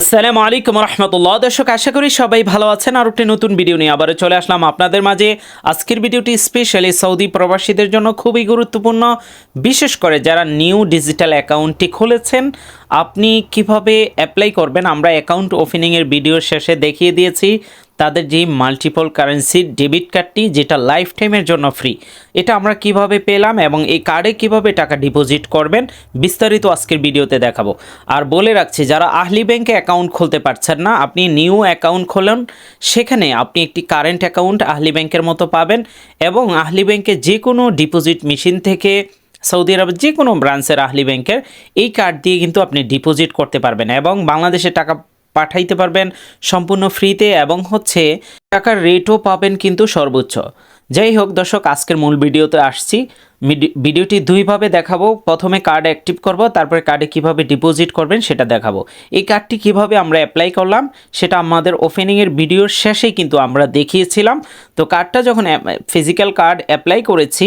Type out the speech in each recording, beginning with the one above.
আসসালামু আলাইকুম রহমতুল্লাহ। দর্শক, আশা করি সবাই ভালো আছেন। আর একটি নতুন ভিডিও নিয়ে আবারও চলে আসলাম আপনাদের মাঝে। আজকের ভিডিওটি স্পেশালি সৌদি প্রবাসীদের জন্য খুবই গুরুত্বপূর্ণ। বিশেষ করে যারা নিউ ডিজিটাল অ্যাকাউন্টটি খুলেছেন, আপনি কীভাবে অ্যাপ্লাই করবেন? আমরা অ্যাকাউন্ট ওপেনিংয়ের ভিডিও শেষে দেখিয়ে দিয়েছি। তাদের যে মাল্টিপল কারেন্সির ডেবিট কার্ডটি যেটা লাইফ টাইমের জন্য ফ্রি এটা আমরা কীভাবে পেলাম এবং এই কার্ডে কীভাবে টাকা ডিপোজিট করবেন, বিস্তারিত আজকের ভিডিওতে দেখাবো। আর বলে রাখছি, যারা আহলি ব্যাংকে অ্যাকাউন্ট খুলতে পারছেন না, আপনি নিউ অ্যাকাউন্ট খোলেন, সেখানে আপনি একটি কারেন্ট অ্যাকাউন্ট আহলি ব্যাংকের মতো পাবেন এবং আহলি ব্যাংকে যে কোনো ডিপোজিট মেশিন থেকে সৌদি আরবের যে কোনো ব্রাঞ্চের আহলি ব্যাংকের এই কার্ড দিয়ে কিন্তু আপনি ডিপোজিট করতে পারবেন এবং বাংলাদেশে টাকা পাঠাইতে পারবেন সম্পূর্ণ ফ্রিতে এবং হচ্ছে টাকার রেটও পাবেন কিন্তু সর্বোচ্চ। যাই হোক দর্শক, আজকের মূল ভিডিওতে আসছি। ভিডিওটি দুইভাবে দেখাবো। প্রথমে কার্ড অ্যাক্টিভ করব, তারপরে কার্ডে কীভাবে ডিপোজিট করবেন সেটা দেখাবো। এই কার্ডটি কীভাবে আমরা অ্যাপ্লাই করলাম, সেটা আমাদের ওপেনিংয়ের ভিডিওর শেষেই কিন্তু আমরা দেখিয়েছিলাম। তো কার্ডটা যখন ফিজিক্যাল কার্ড অ্যাপ্লাই করেছি,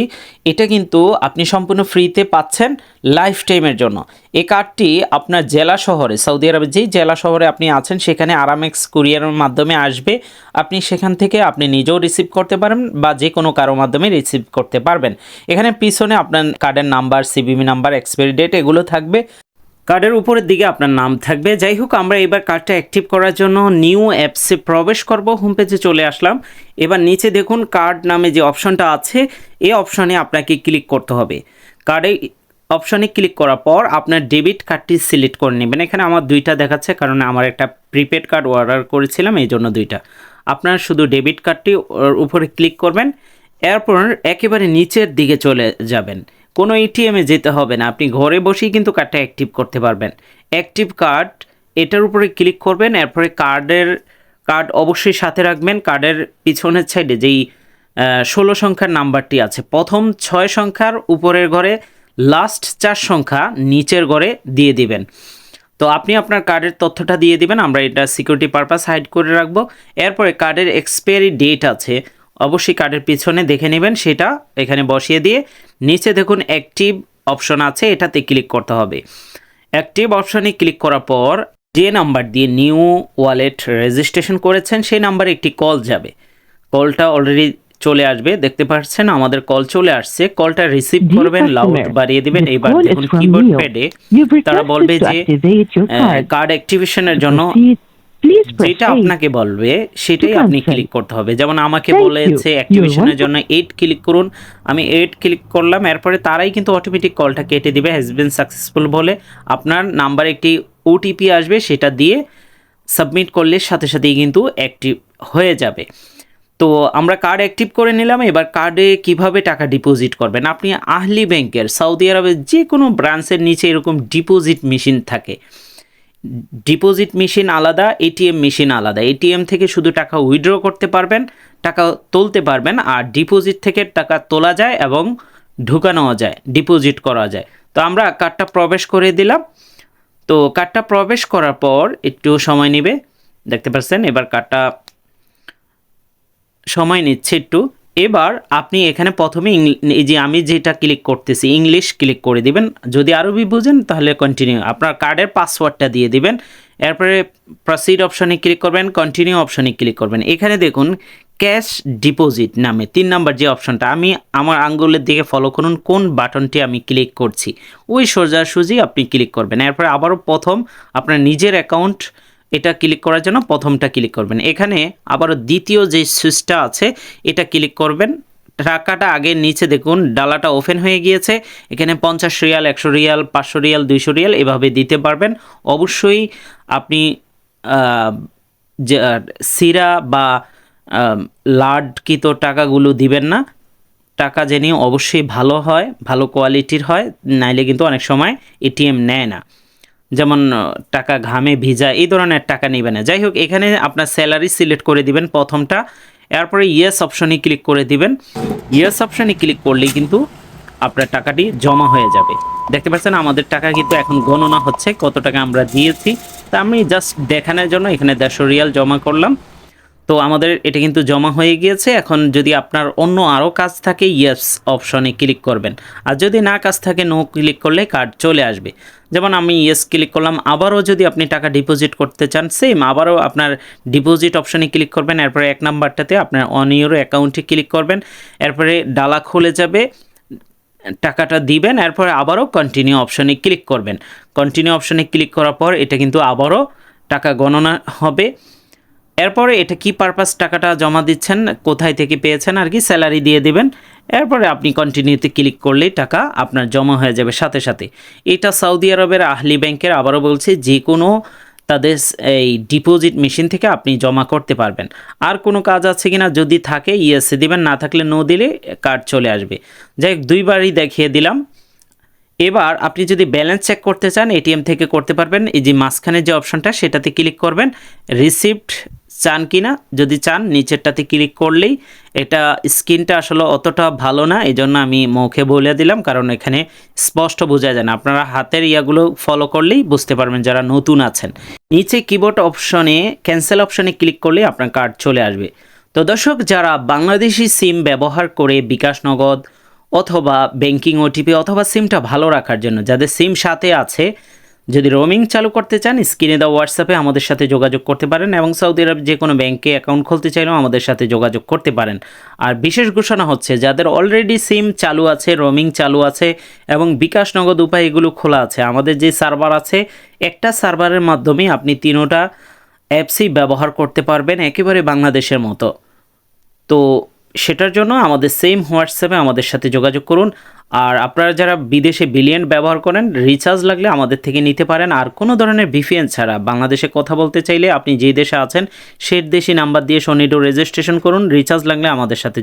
এটা কিন্তু আপনি সম্পূর্ণ ফ্রিতে পাচ্ছেন লাইফ টাইমের জন্য। এই কার্ডটি আপনার জেলা শহরে, সৌদি আরবের যেই জেলা শহরে আপনি আছেন, সেখানে আরামেক্স কুরিয়ারের মাধ্যমে আসবে। আপনি সেখান থেকে আপনি নিজেও রিসিভ করতে পারেন বা যে কোনো কারও মাধ্যমে রিসিভ করতে পারবেন। এখানে পিছনে আপনার কার্ডের number CVV number expiry date এগুলো থাকবে। কার্ডের উপরের দিকে আপনার নাম থাকবে। যাই হোক, আমরা এবার কার্ডটা অ্যাক্টিভ করার জন্য নিউ অ্যাপসে প্রবেশ করব। হোম পেজে চলে আসলাম। এবার নিচে দেখুন কার্ড নামে যে অপশনটা আছে, এই অপশনে আপনাকে ক্লিক করতে হবে। কার্ডে অপশনে ক্লিক করার পর আপনার ডেবিট কার্ডটি সিলেক্ট করে নেবেন। এখানে আমার দুইটা দেখাচ্ছে, কারণ আমার একটা প্রিপেড কার্ড অর্ডার করেছিলাম, এই জন্য দুইটা। আপনার শুধু ডেবিট কার্ডটি উপরে ক্লিক করবেন। এরপর একেবারে নিচের দিকে চলে যাবেন। কোনো এটিএমে যেতে হবে না। আপনি ঘরে বসেই কিন্তু কার্ডটা অ্যাক্টিভ করতে পারবেন। অ্যাক্টিভ কার্ড এটার উপরে ক্লিক করবেন। এরপরে কার্ডের কার্ড অবশ্যই সাথে রাখবেন। কার্ডের পিছনের সাইডে যেই ষোলো সংখ্যার নাম্বারটি আছে। প্রথম ছয় সংখ্যার উপরের ঘরে লাস্ট চার সংখ্যা নিচের ঘরে দিয়ে দিবেন। তো আপনি আপনার কার্ডের তথ্যটা দিয়ে দিবেন। আমরা এটা সিকিউরিটি পারপাস হাইড করে রাখব। এরপরে কার্ডের এক্সপায়ারি ডেট আছে। অবশ্যই কার্ডের পিছনে দেখে নেবেন সেটা এখানে বসিয়ে দিয়ে নিচে দেখুন অ্যাক্টিভ অপশন আছে এটাতে ক্লিক করতে হবে অ্যাক্টিভ অপশনে ক্লিক করার পর যে নাম্বার দিয়ে নিউ ওয়ালেট রেজিস্ট্রেশন করেছেন সেই নাম্বারে একটি কল যাবে কলটা অলরেডি চলে আসবে দেখতে পাচ্ছেন আমাদের কল চলে আসছে কলটা রিসিভ করবেন লাউড বাড়িয়ে দিবেন এবার দেখুন কিবোর্ড. প্যাডে তারা বলবে যে. কার্ড অ্যাক্টিভেশনের জন্য যেটা. আপনাকে বলবে সেটাই আপনি ক্লিক করতে হবে। যেমন আমাকে বলেছে. অ্যাক্টিভেশনের জন্য এইট ক্লিক করুন। আমি এইট ক্লিক করলাম এরপরে তারাই কিন্তু অটোমেটিক কলটা কেটে দিবে। হ্যাজ বিন সাকসেসফুল বলে আপনার নাম্বার একটি ওটিপি আসবে সেটা দিয়ে সাবমিট করলে সাথে সাথেই কিন্তু অ্যাক্টিভ হয়ে যাবে। তো আমরা কার্ড অ্যাক্টিভ করে নিলাম। এবার কার্ডে কীভাবে টাকা ডিপোজিট করবেন? আপনি আহলি ব্যাংকের সৌদি আরবের যে কোনো ব্রাঞ্চের নিচে এরকম ডিপোজিট মেশিন থাকে। ডিপোজিট মেশিন আলাদা, এটিএম মেশিন আলাদা। এটিএম থেকে শুধু টাকা উইথড্র করতে পারবেন, টাকা তুলতে পারবেন, আর ডিপোজিট থেকে টাকা তোলা যায় এবং ঢুকানো যায়, ডিপোজিট করা যায়। তো আমরা কার্ডটা প্রবেশ করে দিলাম। তো কার্ডটা প্রবেশ করার পর একটু সময় নেবে। দেখতে পাচ্ছেন, এবার কার্ডটা সময় নিচ্ছে একটু। এবার আপনি এখানে প্রথমে এই যে আমি যেটা ক্লিক করতেছি ইংলিশ ক্লিক করে দিবেন। যদি আরবি বুঝেন, তাহলে কন্টিনিউ আপনার কার্ডের পাসওয়ার্ডটা দিয়ে দিবেন। এরপরে প্রসিড অপশনে ক্লিক করবেন কন্টিনিউ অপশনে ক্লিক করবেন। এখানে দেখুন ক্যাশ ডিপোজিট নামে তিন নাম্বার যে অপশনটা আমি আমার আঙ্গুলের দিকে ফলো করুন, কোন বাটনটি আমি ক্লিক করছি। ওই সোজাসুজি আপনি ক্লিক করবেন। এরপরে আবারও প্রথম আপনার নিজের অ্যাকাউন্ট এটা ক্লিক করার জন্য প্রথমটা ক্লিক করবেন। এখানে আবারও দ্বিতীয় যে সুইচটা আছে, এটা ক্লিক করবেন। টাকাটা আগে নিচে দেখুন ডালাটা ওপেন হয়ে গিয়েছে। এখানে পঞ্চাশ রিয়াল, একশো রিয়াল, পাঁচশো রিয়াল, দুইশো রিয়াল এভাবে দিতে পারবেন। অবশ্যই আপনি সিরা বা লাডকৃত টাকাগুলো দিবেন না। টাকা জেনে অবশ্যই ভালো হয়, ভালো কোয়ালিটির হয়, নাইলে কিন্তু অনেক সময় এটিএম নেয় না। যেমন টাকা ঘামে ভিজা, এই ধরনের টাকা নেবে না। যাই হোক, এখানে আপনার স্যালারি সিলেক্ট করে দিবেন প্রথমটা। এরপরে ইয়েস অপশনে ক্লিক করে দিবেন। ইয়েস অপশনে ক্লিক করলেই কিন্তু আপনার টাকাটি জমা হয়ে যাবে। দেখতে পাচ্ছেন, আমাদের টাকা কিন্তু এখন গণনা হচ্ছে, কত টাকা আমরা দিয়েছি। তা আমি জাস্ট দেখানোর জন্য এখানে দেড়শো রিয়াল জমা করলাম। তো আমাদের এটা কিন্তু জমা হয়ে গিয়েছে। এখন যদি আপনার অন্য আরও কাজ থাকে ইয়েস অপশনে ক্লিক করবেন। আর যদি না কাজ থাকে নো ক্লিক করলে কার্ড চলে আসবে। যেমন আমি ইয়েস ক্লিক করলাম, আবারও যদি আপনি টাকা ডিপোজিট করতে চান সেম আবারও আপনার ডিপোজিট অপশনে ক্লিক করবেন। এরপরে এক নাম্বারটাতে আপনার অন ইউর অ্যাকাউন্টে ক্লিক করবেন। এরপরে ডালা খুলে যাবে, টাকাটা দিবেন। এরপরে আবারও কন্টিনিউ অপশনে ক্লিক করবেন। কন্টিনিউ অপশনে ক্লিক করার পর এটা কিন্তু আবারও টাকা গণনা হবে। এরপরে এটা কি পারপাস টাকাটা জমা দিচ্ছেন, কোথায় থেকে পেয়েছেন আর কি স্যালারি দিয়ে দিবেন। এরপরে আপনি কন্টিনিউতে ক্লিক করলেই টাকা আপনার জমা হয়ে যাবে সাথে সাথে। এটা সৌদি আরবের আহলি ব্যাংকের আবারও বলছি যে কোনো তাদের এই ডিপোজিট মেশিন থেকে আপনি জমা করতে পারবেন। আর কোনো কাজ আছে কিনা যদি থাকে ইয়েসে দিবেন, না থাকলে নো দিলে কার্ড চলে আসবে। যাই হোক, দুইবারই দেখিয়ে দিলাম। এবার আপনি যদি ব্যালেন্স চেক করতে চান এটিএম থেকে করতে পারবেন। এই যে মাঝখানে যে অপশনটা সেটাতে ক্লিক করবেন। রিসিপ্ট চান কি না যদি চান, নিচেরটাতে ক্লিক করলেই এটা স্ক্রিনটা আসলে অতটা ভালো না এই জন্য আমি মুখে বলে দিলাম, কারণ এখানে স্পষ্ট বোঝা যায় না। আপনারা হাতের ইয়াগুলো ফলো করলেই বুঝতে পারবেন যারা নতুন আছেন। নিচে কিবোর্ড অপশনে ক্যান্সেল অপশনে ক্লিক করলেই আপনার কার্ড চলে আসবে। তো দর্শক, যারা বাংলাদেশি সিম ব্যবহার করে বিকাশ নগদ অথবা ব্যাংকিং ওটিপি অথবা সিমটা ভালো রাখার জন্য, যাদের সিম সাথে আছে যদি রোমিং চালু করতে চান, স্ক্রিনে দেওয়া হোয়াটসঅ্যাপে আমাদের সাথে যোগাযোগ করতে পারেন এবং সৌদি আরব যে কোনো ব্যাংকে অ্যাকাউন্ট খুলতে চাইলেও আমাদের সাথে যোগাযোগ করতে পারেন। আর বিশেষ ঘোষণা হচ্ছে, যাদের অলরেডি সিম চালু আছে, রোমিং চালু আছে এবং বিকাশ নগদ উপায় এগুলো খোলা আছে, আমাদের যে সার্ভার আছে, একটা সার্ভারের মাধ্যমে আপনি তিনোটা অ্যাপসই ব্যবহার করতে পারবেন একেবারে বাংলাদেশের মতো। তো সেটার জন্য আমাদের সেম হোয়াটসঅ্যাপে আমাদের সাথে যোগাযোগ করুন। আর আপনারা যারা বিদেশে বিলিয়ন ব্যবহার করেন রিচার্জ লাগলে আমাদের থেকে নিতে পারেন। আর কোনো ধরনের ভিপিএন ছাড়া বাংলাদেশে কথা বলতে চাইলে আপনি যে দেশে আছেন সেই দেশি নাম্বার দিয়ে সনিডো রেজিস্ট্রেশন করুন। রিচার্জ লাগলে আমাদের সাথে